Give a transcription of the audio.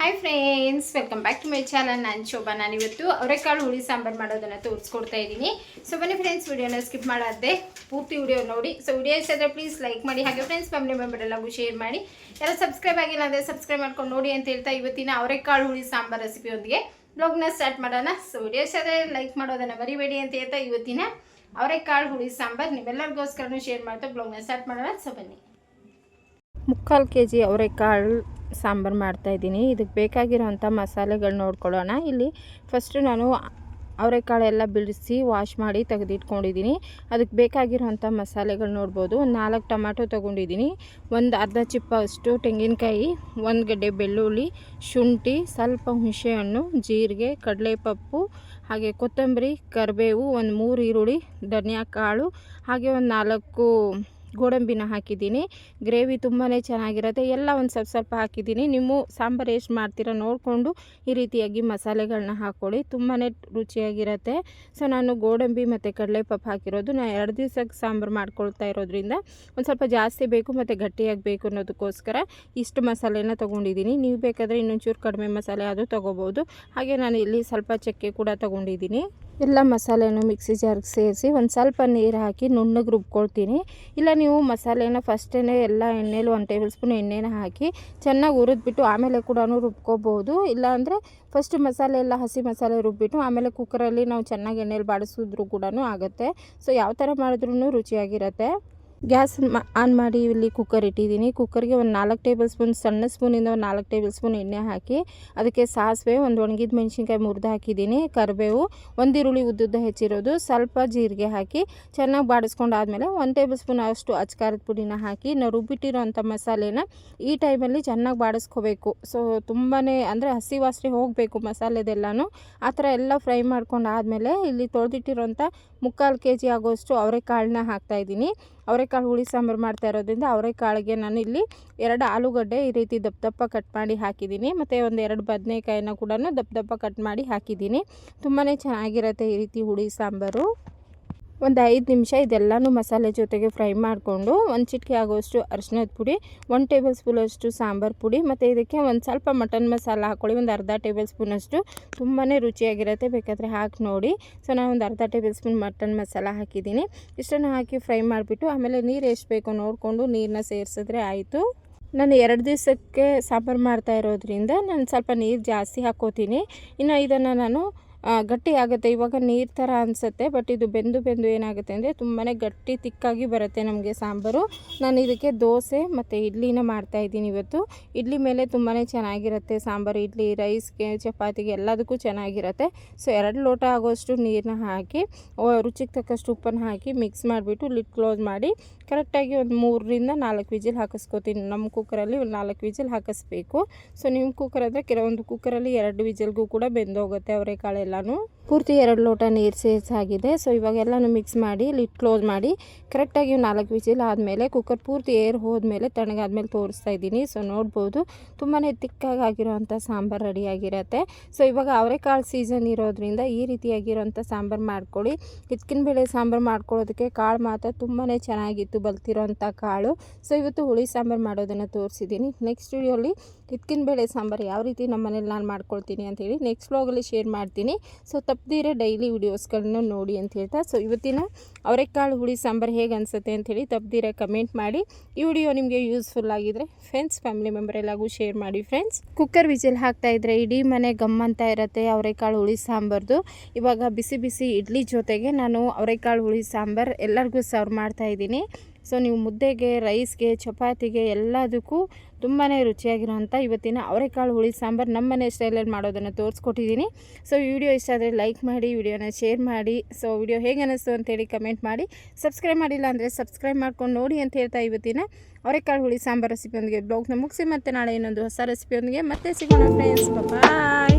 Hi friends welcome back to my channel ನಾನು ಶೋಭಾ. ನಾನು ಇವತ್ತು ಅವರೆಕಾಳು ಹುಳಿ ಸಾಂಬಾರು ಮಾಡೋದನ್ನು ತೋರಿಸ್ಕೊಡ್ತಾ ಇದ್ದೀನಿ. ಸೊ ಬನ್ನಿ ಫ್ರೆಂಡ್ಸ್ ವಿಡಿಯೋನ ಸ್ಕಿಪ್ ಮಾಡೋದೇ ಪೂರ್ತಿ ವಿಡಿಯೋ ನೋಡಿ. ಸೊ ವಿಡಿಯೋ ಇಷ್ಟ ಆದರೆ ಪ್ಲೀಸ್ ಲೈಕ್ ಮಾಡಿ. ಹಾಗೆ ಫ್ರೆಂಡ್ಸ್ ಫ್ಯಾಮಿಲಿ ಮೆಂಬರ್ ಶೇರ್ ಮಾಡಿ. ಎಲ್ಲ ಸಬ್ಸ್ಕ್ರೈಬ್ ಆಗಿಲ್ಲ ಅಂದರೆ ಸಬ್ಸ್ಕ್ರೈಬ್ ಮಾಡ್ಕೊಂಡು ನೋಡಿ ಅಂತ ಹೇಳ್ತಾ ಇವತ್ತಿನ ಅವರೆಕಾಳು ಹುಳಿ ಸಾಂಬಾರು ರೆಸಿಪಿಯೊಂದಿಗೆ ಬ್ಲಾಗ್ನ ಸ್ಟಾರ್ಟ್ ಮಾಡೋಣ. ಸೊ ವಿಡಿಯೋಸ್ ಆದರೆ ಲೈಕ್ ಮಾಡೋದನ್ನು ಮರಿಬೇಡಿ ಅಂತ ಹೇಳ್ತಾ ಇವತ್ತಿನ ಅವರೆಕಾಳು ಹುಳಿ ಸಾಂಬಾರು ನೀವೆಲ್ಲರಿಗೋಸ್ಕರನೂ ಶೇರ್ ಮಾಡ್ತಾ ಬ್ಲಾಗ್ನ ಸ್ಟಾರ್ಟ್ ಮಾಡೋಣ. ಸೊ ಬನ್ನಿ. ಮುಕ್ಕಾಲು ಕೆ ಜಿ ಅವರೆಕಾಳು ಸಾಂಬಾರು ಮಾಡ್ತಾಯಿದ್ದೀನಿ ಇದಕ್ಕೆ ಬೇಕಾಗಿರೋವಂಥ ಮಸಾಲೆಗಳು ನೋಡ್ಕೊಳ್ಳೋಣ. ಇಲ್ಲಿ ಫಸ್ಟು ನಾನು ಅವರೆಕಾಳು ಎಲ್ಲ ಬಿಡಿಸಿ ವಾಶ್ ಮಾಡಿ ತೆಗೆದಿಟ್ಕೊಂಡಿದ್ದೀನಿ. ಅದಕ್ಕೆ ಬೇಕಾಗಿರೋಂಥ ಮಸಾಲೆಗಳು ನೋಡ್ಬೋದು. ನಾಲ್ಕು ಟೊಮ್ಯಾಟೊ ತೊಗೊಂಡಿದ್ದೀನಿ. ಒಂದು ಅರ್ಧ ಚಿಪ್ಪ ಅಷ್ಟು ತೆಂಗಿನಕಾಯಿ, ಒಂದು ಗಡ್ಡೆ ಬೆಳ್ಳುಳ್ಳಿ, ಶುಂಠಿ, ಸ್ವಲ್ಪ ಹುಣಸೆಹಣ್ಣು, ಜೀರಿಗೆ, ಕಡಲೆಪಪ್ಪು, ಹಾಗೆ ಕೊತ್ತಂಬರಿ, ಕರಿಬೇವು, ಒಂದು ಮೂರು ಈರುಳ್ಳಿ ಧನಿಯಾ ಕಾಳು ಹಾಗೆ ಒಂದು ನಾಲ್ಕು ಗೋಡಂಬಿನ ಹಾಕಿದ್ದೀನಿ. ಗ್ರೇವಿ ತುಂಬಾ ಚೆನ್ನಾಗಿರುತ್ತೆ. ಎಲ್ಲ ಒಂದು ಸ್ವಲ್ಪ ಸ್ವಲ್ಪ ಹಾಕಿದ್ದೀನಿ. ನೀವು ಸಾಂಬಾರು ಎಷ್ಟು ಮಾಡ್ತೀರಾ ನೋಡಿಕೊಂಡು ಈ ರೀತಿಯಾಗಿ ಮಸಾಲೆಗಳನ್ನ ಹಾಕ್ಕೊಳ್ಳಿ ತುಂಬಾ ರುಚಿಯಾಗಿರುತ್ತೆ. ಸೊ, ನಾನು ಗೋಡಂಬಿ ಮತ್ತು ಕಡಲೆಪಪ್ಪು ಹಾಕಿರೋದು. ನಾನು ಎರಡು ದಿವ್ಸಕ್ಕೆ ಸಾಂಬಾರು ಮಾಡ್ಕೊಳ್ತಾ ಇರೋದ್ರಿಂದ ಒಂದು ಸ್ವಲ್ಪ ಜಾಸ್ತಿ ಬೇಕು ಮತ್ತು ಗಟ್ಟಿಯಾಗಿ ಬೇಕು ಅನ್ನೋದಕ್ಕೋಸ್ಕರ ಇಷ್ಟು ಮಸಾಲೆನ ತೊಗೊಂಡಿದ್ದೀನಿ. ನೀವು ಬೇಕಾದರೆ ಇನ್ನೊಂಚೂರು ಕಡಿಮೆ ಮಸಾಲೆ ಅದು ತೊಗೋಬೋದು. ಹಾಗೆ ನಾನು ಇಲ್ಲಿ ಸ್ವಲ್ಪ ಚಕ್ಕೆ ಕೂಡ ತೊಗೊಂಡಿದ್ದೀನಿ. ಎಲ್ಲ ಮಸಾಲೆನೂ ಮಿಕ್ಸಿ ಜಾರ್ಗೆ ಸೇರಿಸಿ ಒಂದು ಸ್ವಲ್ಪ ನೀರು ಹಾಕಿ ನುಣ್ಣಗೆ ರುಬ್ಕೊಳ್ತೀನಿ. ಇಲ್ಲ ನೀವು ಮಸಾಲೆನ ಫಸ್ಟೇ ಎಲ್ಲ ಎಣ್ಣೆಲಿ ಒಂದು ಟೇಬಲ್ ಸ್ಪೂನ್ ಎಣ್ಣೆನ ಹಾಕಿ ಚೆನ್ನಾಗಿ ಹುರಿದ್ಬಿಟ್ಟು ಆಮೇಲೆ ಕೂಡ ರುಬ್ಕೋಬೋದು. ಇಲ್ಲಾಂದರೆ ಫಸ್ಟ್ ಮಸಾಲೆ ಎಲ್ಲ ಹಸಿ ಮಸಾಲೆ ರುಬ್ಬಿಟ್ಟು ಆಮೇಲೆ ಕುಕ್ಕರಲ್ಲಿ ನಾವು ಚೆನ್ನಾಗಿ ಎಣ್ಣೆಲಿ ಬಾಡಿಸಿದ್ರು ಕೂಡ ಆಗುತ್ತೆ. ಸೊ ಯಾವ ಥರ ಮಾಡಿದ್ರೂ ರುಚಿಯಾಗಿರುತ್ತೆ. ಗ್ಯಾಸ್ ಆನ್ ಮಾಡಿ ಇಲ್ಲಿ ಕುಕ್ಕರ್ ಇಟ್ಟಿದ್ದೀನಿ. ಕುಕ್ಕರ್ಗೆ ಒಂದು ನಾಲ್ಕು ಟೇಬಲ್ ಸ್ಪೂನ್ ಸಣ್ಣ ಸ್ಪೂನಿಂದ ಒಂದು ನಾಲ್ಕು ಟೇಬಲ್ ಸ್ಪೂನ್ ಎಣ್ಣೆ ಹಾಕಿ, ಅದಕ್ಕೆ ಸಾಸಿವೆ, ಒಂದು ಒಣಗಿದ ಮೆಣಸಿನ್ಕಾಯಿ ಮುರಿದು ಹಾಕಿದ್ದೀನಿ. ಕರಿಬೇವು, ಒಂದು ಉದ್ದುದ್ದ ಹೆಚ್ಚಿರೋದು, ಸ್ವಲ್ಪ ಜೀರಿಗೆ ಹಾಕಿ, ಚೆನ್ನಾಗಿ ಬಾಡಿಸ್ಕೊಂಡಾದ್ಮೇಲೆ ಒಂದು ಟೇಬಲ್ ಸ್ಪೂನ್ ಅಷ್ಟು ಅಚ್ಕಾರದ ಪುಡಿನ ಹಾಕಿ ನಾವು ರುಬ್ಬಿಟ್ಟಿರೋಂಥ ಮಸಾಲೆನ ಈ ಟೈಮಲ್ಲಿ ಚೆನ್ನಾಗಿ ಬಾಡಿಸ್ಕೋಬೇಕು. ಸೊ ತುಂಬಾ ಅಂದರೆ ಹಸಿ ವಾಸನೆ ಹೋಗಬೇಕು ಮಸಾಲೆದೆಲ್ಲನೂ. ಆ ಥರ ಎಲ್ಲ ಫ್ರೈ ಮಾಡ್ಕೊಂಡು ಆದಮೇಲೆ ಇಲ್ಲಿ ತೊಳೆದಿಟ್ಟಿರೋಂಥ ಮುಕ್ಕಾಲು ಕೆ ಜಿ ಆಗೋಷ್ಟು ಅವರೆಕಾಳನ್ನ ಹಾಕ್ತಾಯಿದ್ದೀನಿ ಅವರೆಕಾಳು ಹುಳಿ, ಸಾಂಬಾರು ಮಾಡ್ತಾ ಇರೋದ್ರಿಂದ ಅವರೆಕಾಳಿಗೆ ನಾನು ಇಲ್ಲಿ ಎರಡು ಆಲೂಗಡ್ಡೆ ಈ ರೀತಿ ದಪ್ಪ ದಪ್ಪ ಕಟ್ ಮಾಡಿ ಹಾಕಿದ್ದೀನಿ. ಮತ್ತು ಒಂದು ಎರಡು ಬದನೆಕಾಯಿನ ಕೂಡ ದಪ್ಪ ದಪ್ಪ ಕಟ್ ಮಾಡಿ ಹಾಕಿದ್ದೀನಿ. ತುಂಬಾ ಚೆನ್ನಾಗಿರುತ್ತೆ ಈ ರೀತಿ ಹುಳಿ, ಸಾಂಬಾರು. ಒಂದು ಐದು ನಿಮಿಷ ಇದೆಲ್ಲನೂ ಮಸಾಲೆ ಜೊತೆಗೆ ಫ್ರೈ ಮಾಡಿಕೊಂಡು ಒಂದು ಚಿಟಿಕೆ ಆಗೋಷ್ಟು ಅರಿಶಿನದ ಪುಡಿ, ಒಂದು ಟೇಬಲ್ ಸ್ಪೂನಷ್ಟು ಸಾಂಬಾರು ಪುಡಿ ಮತ್ತು ಇದಕ್ಕೆ ಒಂದು ಸ್ವಲ್ಪ ಮಟನ್ ಮಸಾಲ ಹಾಕ್ಕೊಳ್ಳಿ. ಒಂದು ಅರ್ಧ ಟೇಬಲ್ ಸ್ಪೂನಷ್ಟು ತುಂಬಾ ರುಚಿಯಾಗಿರುತ್ತೆ. ಬೇಕಾದರೆ ಹಾಕಿ ನೋಡಿ. ಸೊ, ನಾನು ಒಂದು ಅರ್ಧ ಟೇಬಲ್ ಸ್ಪೂನ್ ಮಟನ್ ಮಸಾಲ ಹಾಕಿದ್ದೀನಿ. ಇಷ್ಟನ್ನು ಹಾಕಿ ಫ್ರೈ ಮಾಡಿಬಿಟ್ಟು ಆಮೇಲೆ ನೀರು ಎಷ್ಟು ಬೇಕೋ ನೋಡಿಕೊಂಡು ನೀರನ್ನ ಸೇರಿಸಿದ್ರೆ ಆಯಿತು. ನಾನು ಎರಡು ದಿವಸಕ್ಕೆ ಸಾಂಬಾರು ಮಾಡ್ತಾ ಇರೋದ್ರಿಂದ ನಾನು ಸ್ವಲ್ಪ ನೀರು ಜಾಸ್ತಿ ಹಾಕ್ಕೋತೀನಿ. ಇನ್ನು ಇದನ್ನು ನಾನು ಗಟ್ಟಿ ಆಗುತ್ತೆ. ಇವಾಗ ನೀರು ಥರ ಅನಿಸುತ್ತೆ ಬಟ್ ಇದು ಬೆಂದು ಬೆಂದು ಏನಾಗುತ್ತೆ ಅಂದರೆ ತುಂಬಾ ಗಟ್ಟಿ, ತಿಕ್ಕಾಗಿ ಬರುತ್ತೆ ನಮಗೆ ಸಾಂಬಾರು. ನಾನು ಇದಕ್ಕೆ ದೋಸೆ ಮತ್ತು ಇಡ್ಲಿನ ಮಾಡ್ತಾಯಿದ್ದೀನಿ ಇವತ್ತು. ಇಡ್ಲಿ ಮೇಲೆ ತುಂಬಾ ಚೆನ್ನಾಗಿರುತ್ತೆ ಸಾಂಬಾರು. ಇಡ್ಲಿ, ರೈಸ್ಗೆ, ಚಪಾತಿಗೆ ಎಲ್ಲದಕ್ಕೂ ಚೆನ್ನಾಗಿರುತ್ತೆ. ಸೊ ಎರಡು ಲೋಟ ಆಗೋಷ್ಟು ನೀರನ್ನ ಹಾಕಿ ರುಚಿಗೆ ತಕ್ಕಷ್ಟು ಉಪ್ಪನ್ನು ಹಾಕಿ ಮಿಕ್ಸ್ ಮಾಡಿಬಿಟ್ಟು ಲಿಟ್ ಕ್ಲೋಸ್ ಮಾಡಿ ಕರೆಕ್ಟಾಗಿ ಒಂದು ಮೂರರಿಂದ ನಾಲ್ಕು ವಿಜಿಲ್ ಹಾಕಿಸ್ಕೋತೀನಿ. ನಮ್ಮ ಕುಕ್ಕರಲ್ಲಿ ಒಂದು ನಾಲ್ಕು ವಿಜಿಲ್ ಹಾಕಿಸ್ಬೇಕು. ಸೊ ನಿಮ್ಮ ಕುಕ್ಕರ್ ಅಂದರೆ ಕೆಲವೊಂದು ಕುಕ್ಕರಲ್ಲಿ ಎರಡು ವಿಜಿಲ್ಗೂ ಕೂಡ ಬೆಂದೋಗುತ್ತೆ వెళ్ళాను ಪೂರ್ತಿ ಎರಡು ಲೋಟ ನೀರು ಸೇರಿಸಾಗಿದೆ ಸೊ ಇವಾಗ ಎಲ್ಲನೂ ಮಿಕ್ಸ್ ಮಾಡಿ ಲಿಟ್ ಕ್ಲೋಸ್ ಮಾಡಿ ಕರೆಕ್ಟಾಗಿ ನಾಲ್ಕು ವಿಜಿಲ್ ಆದಮೇಲೆ ಕುಕ್ಕರ್ ಪೂರ್ತಿ ಏರ್ ಹೋದ್ಮೇಲೆ ತಣಗಾದ್ಮೇಲೆ ತೋರಿಸ್ತಾ ಇದ್ದೀನಿ. ಸೊ ನೋಡ್ಬೋದು. ತುಂಬಾ ತಿಕ್ಕಾಗಿ ಆಗಿರೋವಂಥ ಸಾಂಬಾರು ರೆಡಿಯಾಗಿರತ್ತೆ ಸೊ ಇವಾಗ ಅವರೆಕಾಳು ಸೀಸನ್ ಇರೋದ್ರಿಂದ ಈ ರೀತಿಯಾಗಿರೋಂಥ ಸಾಂಬಾರು ಮಾಡ್ಕೊಳ್ಳಿ. ಹಿತ್ಕಿನ ಬೇಳೆ ಸಾಂಬಾರು ಮಾಡ್ಕೊಳ್ಳೋದಕ್ಕೆ ಕಾಳು ಮಾತ್ರ ತುಂಬಾ ಚೆನ್ನಾಗಿತ್ತು ಬಲ್ತಿರೋಂಥ ಕಾಳು. ಸೊ ಇವತ್ತು ಹುಳಿ ಸಾಂಬಾರು ಮಾಡೋದನ್ನು ತೋರಿಸಿದ್ದೀನಿ. ನೆಕ್ಸ್ಟ್ ವಿಡಿಯೋಲಿ ಹಿತ್ಕಿನ ಬೇಳೆ ಸಾಂಬಾರು ಯಾವ ರೀತಿ ನಮ್ಮ ಮನೇಲಿ ನಾನು ಮಾಡ್ಕೊಳ್ತೀನಿ ಅಂಥೇಳಿ ನೆಕ್ಸ್ಟ್ ವ್ಲಾಗಲ್ಲಿ ಶೇರ್ ಮಾಡ್ತೀನಿ. ಸೊ ತಪ್ಪದಿರೇ ಡೈಲಿ ವಿಡಿಯೋಸ್ಗಳನ್ನ ನೋಡಿ ಅಂತ ಹೇಳ್ತಾ ಸೊ ಇವತ್ತಿನ ಅವರೆಕಾಳು ಹುಳಿ ಸಾಂಬಾರು ಹೇಗೆ ಅನಿಸುತ್ತೆ ಅಂಥೇಳಿ ತಪ್ಪದಿರ ಕಮೆಂಟ್ ಮಾಡಿ. ಈ ವಿಡಿಯೋ ನಿಮಗೆ ಯೂಸ್ಫುಲ್ ಆಗಿದ್ರೆ ಫ್ರೆಂಡ್ಸ್ ಫ್ಯಾಮಿಲಿ ಮೆಂಬರ್ ಎಲ್ಲಗೂ ಶೇರ್ ಮಾಡಿ ಫ್ರೆಂಡ್ಸ್ ಕುಕ್ಕರ್ ವಿಜಿಲ್ ಹಾಕ್ತಾ ಇದ್ರೆ ಇಡೀ ಮನೆ ಗಮ್ಮಂತ ಇರುತ್ತೆ ಅವರೆಕಾಳು ಹುಳಿ ಸಾಂಬಾರ್ದು. ಇವಾಗ ಬಿಸಿ ಬಿಸಿ ಇಡ್ಲಿ ಜೊತೆಗೆ ನಾನು ಅವರೆಕಾಳು ಹುಳಿ ಸಾಂಬಾರು ಎಲ್ಲರಿಗೂ ಸರ್ವ್ ಮಾಡ್ತಾ ಇದ್ದೀನಿ. ಸೊ ನೀವು ಮುದ್ದೆಗೆ ರೈಸ್ಗೆ ಚಪಾತಿಗೆ ಎಲ್ಲದಕ್ಕೂ ತುಂಬಾ ರುಚಿಯಾಗಿರುವಂಥ ಇವತ್ತಿನ ಅವರೆಕಾಳು ಹುಳಿ ಸಾಂಬಾರು ನಮ್ಮ ಮನೆ ಸ್ಟೈಲಲ್ಲಿ ಮಾಡೋದನ್ನು ತೋರಿಸ್ಕೊಟ್ಟಿದ್ದೀನಿ. ಸೊ ವಿಡಿಯೋ ಇಷ್ಟ ಆದರೆ ಲೈಕ್ ಮಾಡಿ, ವಿಡಿಯೋನ ಶೇರ್ ಮಾಡಿ. ಸೊ ವಿಡಿಯೋ ಹೇಗೆ ಅನ್ನಿಸ್ತು ಅಂತೇಳಿ ಕಮೆಂಟ್ ಮಾಡಿ. ಸಬ್ಸ್ಕ್ರೈಬ್ ಮಾಡಿಲ್ಲ ಅಂದರೆ ಸಬ್ಸ್ಕ್ರೈಬ್ ಮಾಡ್ಕೊಂಡು ನೋಡಿ ಅಂತ ಹೇಳ್ತಾ ಇವತ್ತಿನ ಅವರೆಕಾಳು ಹುಳಿ ಸಾಂಬಾರು ರೆಸಿಪಿಯೊಂದಿಗೆ ಬ್ಲಾಗ್ನ ಮುಗಿಸಿ ಮತ್ತು ನಾಳೆ ಇನ್ನೊಂದು ಹೊಸ ರೆಸಿಪಿಯೊಂದಿಗೆ ಮತ್ತೆ ಸಿಗೋಣ ಫ್ರೆಂಡ್ಸ್ ಬಾಯ್